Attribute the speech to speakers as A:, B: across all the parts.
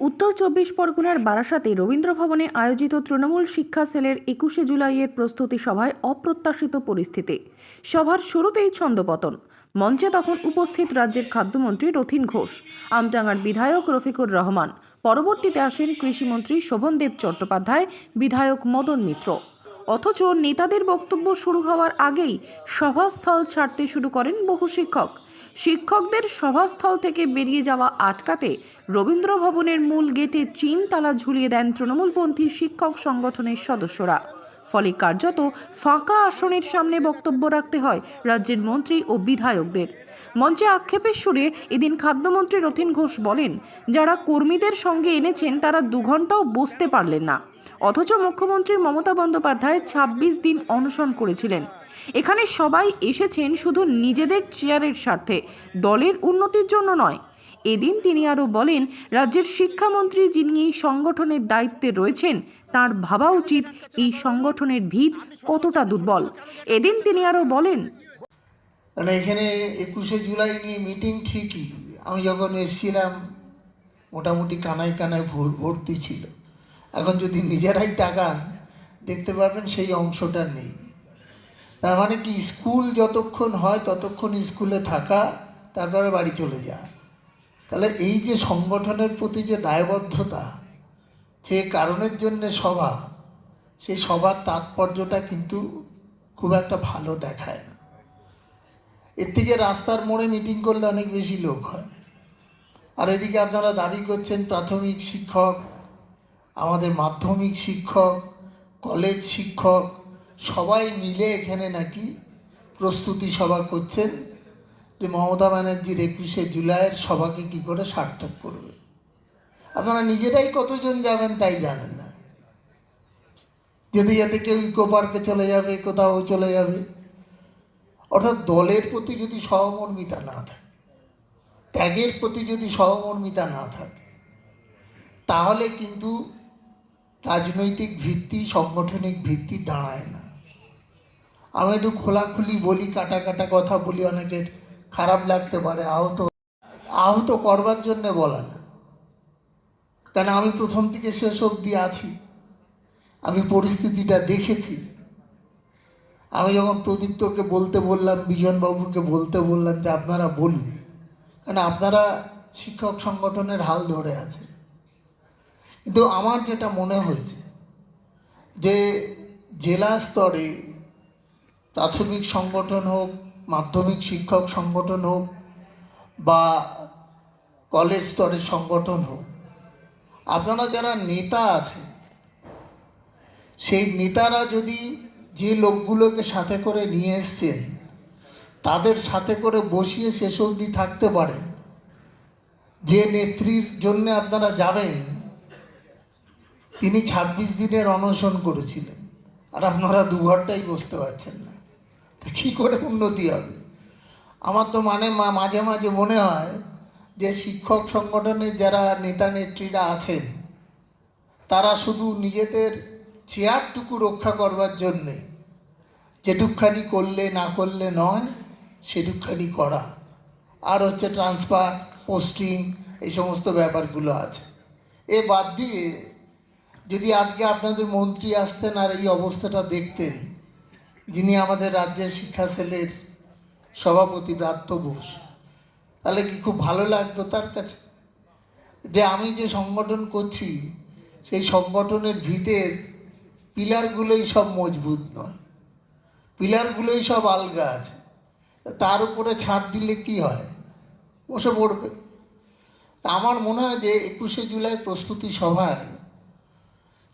A: উত্তর চব্বিশ পরগনার বারাসাতে রবীন্দ্র ভবনে আয়োজিত তৃণমূল শিক্ষা সেলের একুশে জুলাইয়ের প্রস্তুতি সভায় অপ্রত্যাশিত পরিস্থিতি। সভার শুরুতেই ছন্দপতন। মঞ্চে তখন উপস্থিত রাজ্যের খাদ্যমন্ত্রী রথিন ঘোষ আমটাঙ্গার বিধায়ক রফিকুর রহমান, পরবর্তীতে আসেন কৃষিমন্ত্রী শোভনদেব চট্টোপাধ্যায়, বিধায়ক মদন মিত্র। অথচ নেতাদের বক্তব্য শুরু হওয়ার আগেই সভাস্থল ছাড়তে শুরু করেন বহু শিক্ষক। শিক্ষকদের সভাস্থল থেকে বেরিয়ে যাওয়া আটকাতে রবীন্দ্র ভবনের মূল গেটে চিন তালা ঝুলিয়ে দেন তৃণমূলপন্থী শিক্ষক সংগঠনের সদস্যরা। ফলে কার্যত ফাঁকা আসনের সামনে বক্তব্য রাখতে হয় রাজ্যের মন্ত্রী ও বিধায়কদের। মঞ্চে আক্ষেপের সুরে এদিন খাদ্যমন্ত্রী রথিন ঘোষ বলেন, যারা কর্মীদের সঙ্গে এনেছেন, তারা দু ঘন্টাও বসতে পারলেন না। অথচ মুখ্যমন্ত্রী মমতা বন্দ্যোপাধ্যায় ২৬ দিন অনশন করেছিলেন। এখানে সবাই এসেছেন শুধু নিজেদের চেয়ারের স্বার্থে, দলের উন্নতির জন্য নয় এদিন তিনি আরও বলেন, রাজ্যের শিক্ষামন্ত্রী যিনি এই সংগঠনের দায়িত্বে রয়েছেন, তার ভাবা উচিত এই সংগঠনের ভিত কতটা দুর্বল। এদিন তিনি আরও বলেন
B: মানে এখানে একুশে জুলাই নিয়ে মিটিং ঠিকই, আমি যখন এসেছিলাম, মোটামুটি কানায় কানায় ভোর ভর্তি ছিল। এখন যদি নিজেরাই তাকান, দেখতে পারবেন সেই অংশটা নেই। তার মানে কি, স্কুল যতক্ষণ হয় ততক্ষণ স্কুলে থাকা, তারপরে বাড়ি চলে যাওয়া। তাহলে এই যে সংগঠনের প্রতি যে দায়বদ্ধতা, যে কারণের জন্যে সভা, সেই সভার তাৎপর্যটা কিন্তু খুব একটা ভালো দেখায় না। এর থেকে রাস্তার মোড়ে মিটিং করলে অনেক বেশি লোক হয়। আর এদিকে আপনারা দাবি করছেন প্রাথমিক শিক্ষক, আমাদের মাধ্যমিক শিক্ষক, কলেজ শিক্ষক, সবাই মিলে এখানে নাকি প্রস্তুতি সভা করছেন। যে মমতা ব্যানার্জির একুশে জুলাইয়ের সভাকে কি করে সার্থক করবে? আপনারা নিজেরাই কতজন যাবেন তাই জানেন না। যেতে যেতে কেউ ইকো পার্কে চলে যাবে, কোথাও চলে যাবে। অর্থাৎ দলের প্রতি যদি সহমর্মিতা না থাকে, ত্যাগের প্রতি যদি সহমর্মিতা না থাকে, তাহলে কিন্তু রাজনৈতিক ভিত্তি, সাংগঠনিক ভিত্তি দাঁড়ায় না। আমি একটু খোলাখুলি বলি, কাটা কাটা কথা বলি অনেকের। খারাপ লাগতে পারে, আহত আহত করবার জন্য বলা না। কেন আমি প্রথম থেকে শেষ অবধি আছি, আমি পরিস্থিতিটা দেখেছি। আমি যখন প্রদীপ্তকে বলতে বললাম, বিজনবাবুকে বলতে বললাম যে আপনারা বলুন কারণ আপনারা শিক্ষক সংগঠনের হাল ধরে আছে কিন্তু আমার যেটা মনে হয়েছে যে জেলা স্তরে প্রাথমিক সংগঠন হোক মাধ্যমিক শিক্ষক সংগঠন হোক বা কলেজ স্তরের সংগঠন হোক, আপনারা যারা নেতা আছে সেই নেতারা যদি যে লোকগুলোকে সাথে করে নিয়ে এসছেন, তাদের সাথে করে বসিয়ে শেষ অবধি থাকতে পারেন। যে নেত্রীর জন্য আপনারা যাবেন, তিনি ২৬ দিনের অনশন করেছিলেন। আর আপনারা দু ঘন্টাই বসতে পারছেন না। কী করে উন্নতি হবে? আমার তো মানে মা- মাঝে মাঝে মনে হয় যে শিক্ষক সংগঠনের যারা নেতা নেত্রীরা আছেন, তারা শুধু নিজেদের চেয়ারটুকু রক্ষা করবার জন্যে যেটুকখানি করলে না করলে নয়, সেটুকখানি করা। আর হচ্ছে ট্রান্সফার, পোস্টিং এই সমস্ত ব্যাপারগুলো আছে। এ বাদ দিয়ে যদি আজকে আপনাদের মন্ত্রী আসতেন আর এই অবস্থাটা দেখতেন যিনি আমাদের রাজ্যের শিক্ষা সেলের সভাপতি ব্রাত্য বোস তাহলে কি খুব ভালো লাগতো তার কাছে? যে আমি যে সংগঠন করছি, সেই সংগঠনের ভিতের পিলারগুলোই সব মজবুত নয়। পিলারগুলোই সব আলগা আছে। তার উপরে ছাদ দিলে কি হয়? বসে পড়বে। আমার মনে হয় যে একুশে জুলাই প্রস্তুতি সভায়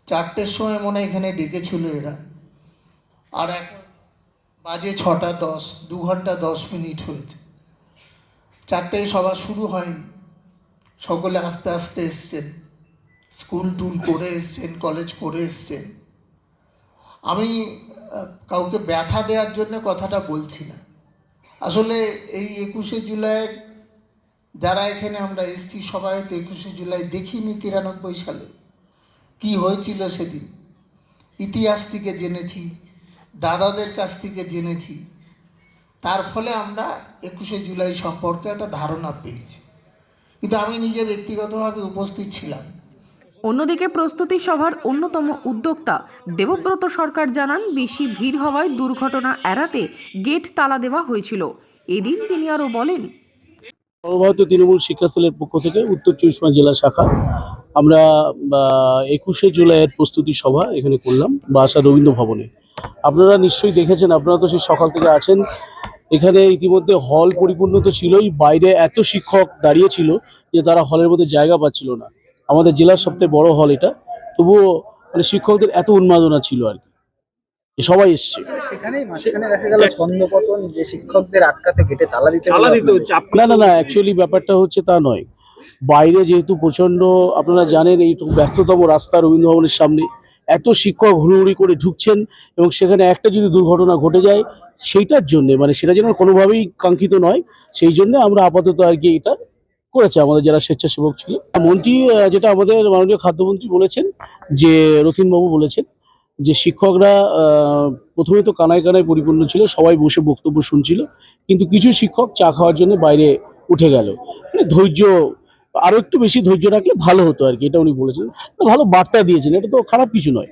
B: চারটের সময় মনে এখানে ডেকেছিল এরা। আর এখন বাজে ছটা দশ, দু ঘণ্টা দশ মিনিট হয়েছে। চারটেয় সভা শুরু হয়নি। সকলে আস্তে আস্তে এসছেন। স্কুল টুল করে এসছেন, কলেজ করে এসছেন। আমি কাউকে ব্যথা দেওয়ার জন্য কথাটা বলছি না। আসলে এই একুশে জুলাইয়ের যারা এখানে আমরা এসছি সবাই তো একুশে জুলাই দেখিনি তিরানব্বই সালে। কি হয়েছিল সেদিন? ইতিহাস থেকে জেনেছি। দাদাদের কাছ থেকে জেনেছি। তার ফলে আমরা একুশে জুলাই সম্পর্কে একটা ধারণা পেয়েছি। কিন্তু আমি নিজে ব্যক্তিগতভাবে উপস্থিত ছিলাম।
A: অন্যদিকে প্রস্তুতি সভার অন্যতম উদ্যোক্তা দেবব্রত সরকার জানান বেশি ভিড় হওয়ায় দুর্ঘটনা এড়াতে গেট তালা দেওয়া হয়েছিল। এদিন তিনি আরও বলেন
C: সর্বভারতীয় তৃণমূল শিক্ষা সেলের পক্ষ থেকে উত্তর চব্বিশ পরগনা জেলা শাখা। আমরা একুশে জুলাইয়ের প্রস্তুতি সভা এখানে করলাম বাসা রবীন্দ্র ভবনে। আপনারা নিশ্চয়ই দেখেছেন আপনারা তো সেই সকাল থেকে আছেন। এখানে ইতিমধ্যে হল পরিপূর্ণ তো ছিলই বাইরে এত শিক্ষক দাঁড়িয়ে ছিল যে তারা হলের মধ্যে জায়গা পাচ্ছিল না। আমাদের জেলার সবথেকে বড় হল এটা। তবুও মানে শিক্ষকদের এত উন্মাদনা ছিল আর কি। সবাই এসছে।
D: দেখা গেল ছন্দপতন যে শিক্ষকদের আটকাতে গেটে তালা দিতে
E: তালা
D: হলো
E: দিতে হচ্ছে
C: না না না অ্যাকচুয়ালি ব্যাপারটা হচ্ছে তা নয়। বাইরে যেহেতু প্রচণ্ড আপনারা জানেন এই ব্যস্ততম রাস্তা রবীন্দ্র ভবনের সামনে। এত শিক্ষক হুড়ুহুড়ি করে ঢুকছেন এবং সেখানে একটা যদি দুর্ঘটনা ঘটে যায়, সেইটার জন্যে মানে সেটা যেন কোনোভাবেই কাঙ্ক্ষিত নয়, সেই জন্য আমরা আপাতত আর কি এটা করেছে, আমাদের যারা স্বেচ্ছাসেবক ছিল। মন্ত্রী যেটা আমাদের মাননীয় খাদ্যমন্ত্রী বলেছেন, যে রথিনবাবু বলেছেন, যে শিক্ষকরা প্রথমে তো কানায় কানায় পরিপূর্ণ ছিল, সবাই বসে বক্তব্য শুনছিল, কিন্তু কিছু শিক্ষক চা খাওয়ার জন্য বাইরে উঠে গেল। মানে ধৈর্য আরও একটু বেশি ধৈর্য রাখলে ভালো হতো আর কি, এটা উনি বলেছেন ভালো বার্তা দিয়েছেন, এটা তো খারাপ কিছু নয়।